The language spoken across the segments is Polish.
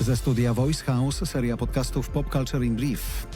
Ze studia Voice House seria podcastów Pop Culture in Brief.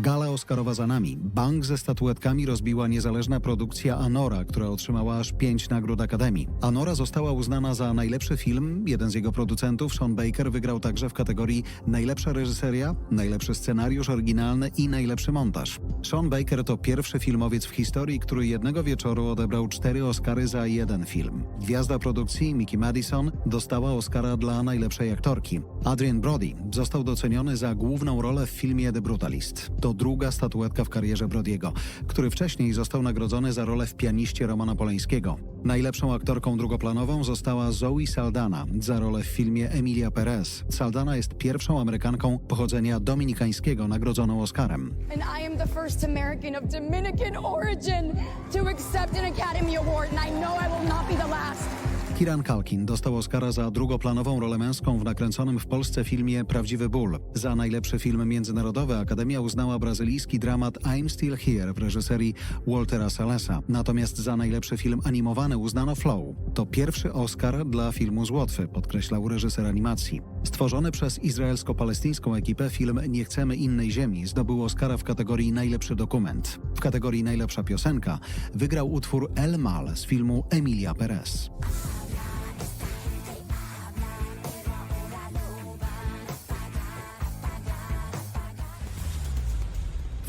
Gala Oscarowa za nami. Bank ze statuetkami rozbiła niezależna produkcja Anora, która otrzymała aż pięć nagród Akademii. Anora została uznana za najlepszy film. Jeden z jego producentów, Sean Baker, wygrał także w kategorii najlepsza reżyseria, najlepszy scenariusz oryginalny i najlepszy montaż. Sean Baker to pierwszy filmowiec w historii, który jednego wieczoru odebrał cztery Oscary za jeden film. Gwiazda produkcji Mickey Madison dostała Oscara dla najlepszej aktorki. Adrian Brody został doceniony za główną rolę w filmie The Brutalist. To druga statuetka w karierze Brodiego, który wcześniej został nagrodzony za rolę w pianiście Romana Poleńskiego. Najlepszą aktorką drugoplanową została Zoe Saldana za rolę w filmie Emilia Perez. Saldana jest pierwszą Amerykanką pochodzenia dominikańskiego nagrodzoną Oscarem. And I am the first American of Dominican origin to accept an Academy Award, and I know I will not be the last. Kiran Kalkin dostał Oscara za drugoplanową rolę męską w nakręconym w Polsce filmie Prawdziwy ból. Za najlepszy film międzynarodowy Akademia uznała brazylijski dramat I'm Still Here w reżyserii Waltera Salesa. Natomiast za najlepszy film animowany uznano Flow. To pierwszy Oscar dla filmu z Łotwy, podkreślał reżyser animacji. Stworzony przez izraelsko-palestyńską ekipę film Nie chcemy innej ziemi zdobył Oscara w kategorii najlepszy dokument. W kategorii najlepsza piosenka wygrał utwór El Mal z filmu Emilia Perez.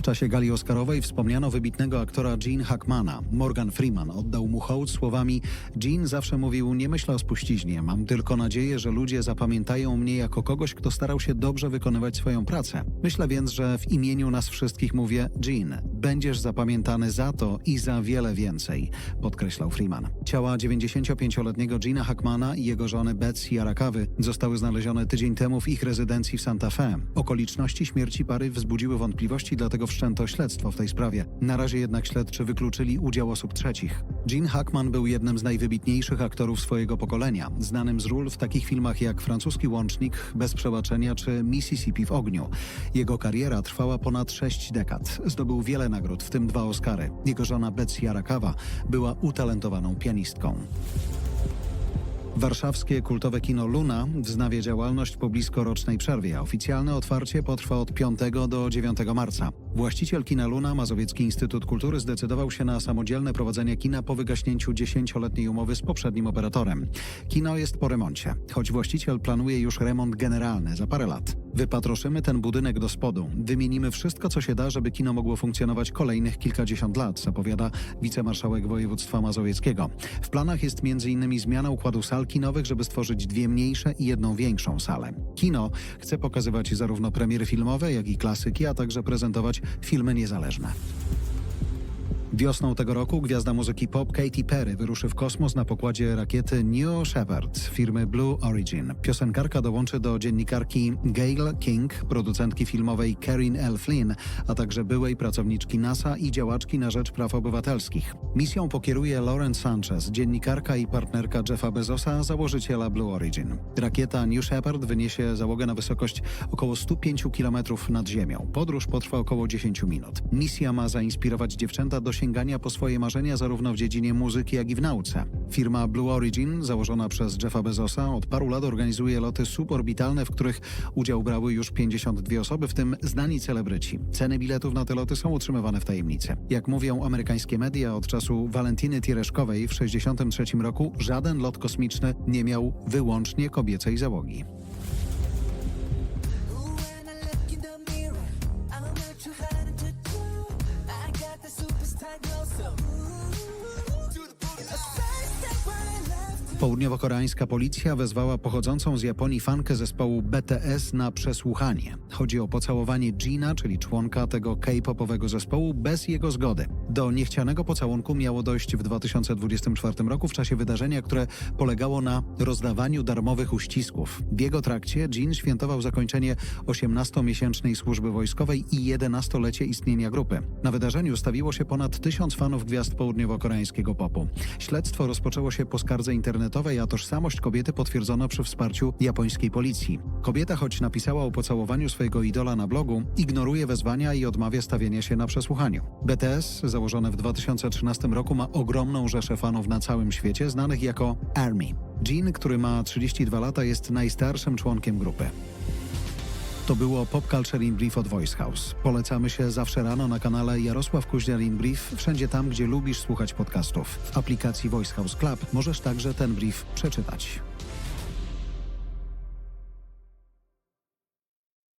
Czasie gali Oscarowej wspomniano wybitnego aktora Gene Hackmana. Morgan Freeman oddał mu hołd słowami Gene zawsze mówił, nie myślę o spuściźnie, mam tylko nadzieję, że ludzie zapamiętają mnie jako kogoś, kto starał się dobrze wykonywać swoją pracę. Myślę więc, że w imieniu nas wszystkich mówię Gene, będziesz zapamiętany za to i za wiele więcej, podkreślał Freeman. Ciała 95-letniego Gina Hackmana i jego żony Betsy Arakawy zostały znalezione tydzień temu w ich rezydencji w Santa Fe. Okoliczności śmierci pary wzbudziły wątpliwości, dlatego wszczęto śledztwo w tej sprawie. Na razie jednak śledczy wykluczyli udział osób trzecich. Gene Hackman był jednym z najwybitniejszych aktorów swojego pokolenia, znanym z ról w takich filmach jak Francuski Łącznik, Bez Przebaczenia czy Mississippi w ogniu. Jego kariera trwała ponad sześć dekad. Zdobył wiele nagród, w tym dwa Oscary. Jego żona Betsy Arakawa była utalentowaną pianistką. Warszawskie kultowe kino Luna wznawia działalność po blisko rocznej przerwie. Oficjalne otwarcie potrwa od 5 do 9 marca. Właściciel kina Luna, Mazowiecki Instytut Kultury, zdecydował się na samodzielne prowadzenie kina po wygaśnięciu 10-letniej umowy z poprzednim operatorem. Kino jest po remoncie, choć właściciel planuje już remont generalny za parę lat. Wypatroszymy ten budynek do spodu. Wymienimy wszystko, co się da, żeby kino mogło funkcjonować kolejnych kilkadziesiąt lat, zapowiada wicemarszałek województwa mazowieckiego. W planach jest m.in. zmiana układu sal kinowych, żeby stworzyć dwie mniejsze i jedną większą salę. Kino chce pokazywać zarówno premiery filmowe, jak i klasyki, a także prezentować filmy niezależne. Wiosną tego roku gwiazda muzyki pop Katy Perry wyruszy w kosmos na pokładzie rakiety New Shepard firmy Blue Origin. Piosenkarka dołączy do dziennikarki Gail King, producentki filmowej Karin L. Flynn, a także byłej pracowniczki NASA i działaczki na rzecz praw obywatelskich. Misją pokieruje Lauren Sanchez, dziennikarka i partnerka Jeffa Bezosa, założyciela Blue Origin. Rakieta New Shepard wyniesie załogę na wysokość około 105 km nad ziemią. Podróż potrwa około 10 minut. Misja ma zainspirować dziewczęta do sięgania po swoje marzenia zarówno w dziedzinie muzyki, jak i w nauce. Firma Blue Origin, założona przez Jeffa Bezosa, od paru lat organizuje loty suborbitalne, w których udział brały już 52 osoby, w tym znani celebryci. Ceny biletów na te loty są utrzymywane w tajemnicy. Jak mówią amerykańskie media, od czasu Walentiny Tiereszkowej w 1963 roku żaden lot kosmiczny nie miał wyłącznie kobiecej załogi. Południowo-koreańska policja wezwała pochodzącą z Japonii fankę zespołu BTS na przesłuchanie. Chodzi o pocałowanie Gina, czyli członka tego K-popowego zespołu, bez jego zgody. Do niechcianego pocałunku miało dojść w 2024 roku w czasie wydarzenia, które polegało na rozdawaniu darmowych uścisków. W jego trakcie Jin świętował zakończenie 18-miesięcznej służby wojskowej i 11-lecie istnienia grupy. Na wydarzeniu stawiło się ponad tysiąc fanów gwiazd południowo-koreańskiego popu. Śledztwo rozpoczęło się po skardze internetowej internetowej, a tożsamość kobiety potwierdzono przy wsparciu japońskiej policji. Kobieta, choć napisała o pocałowaniu swojego idola na blogu, ignoruje wezwania i odmawia stawienia się na przesłuchaniu. BTS, założone w 2013 roku, ma ogromną rzeszę fanów na całym świecie, znanych jako ARMY. Jean, który ma 32 lata, jest najstarszym członkiem grupy. To było Pop Culture in Brief od Voice House. Polecamy się zawsze rano na kanale Jarosław Kuźniar in Brief, wszędzie tam, gdzie lubisz słuchać podcastów. W aplikacji Voice House Club możesz także ten brief przeczytać.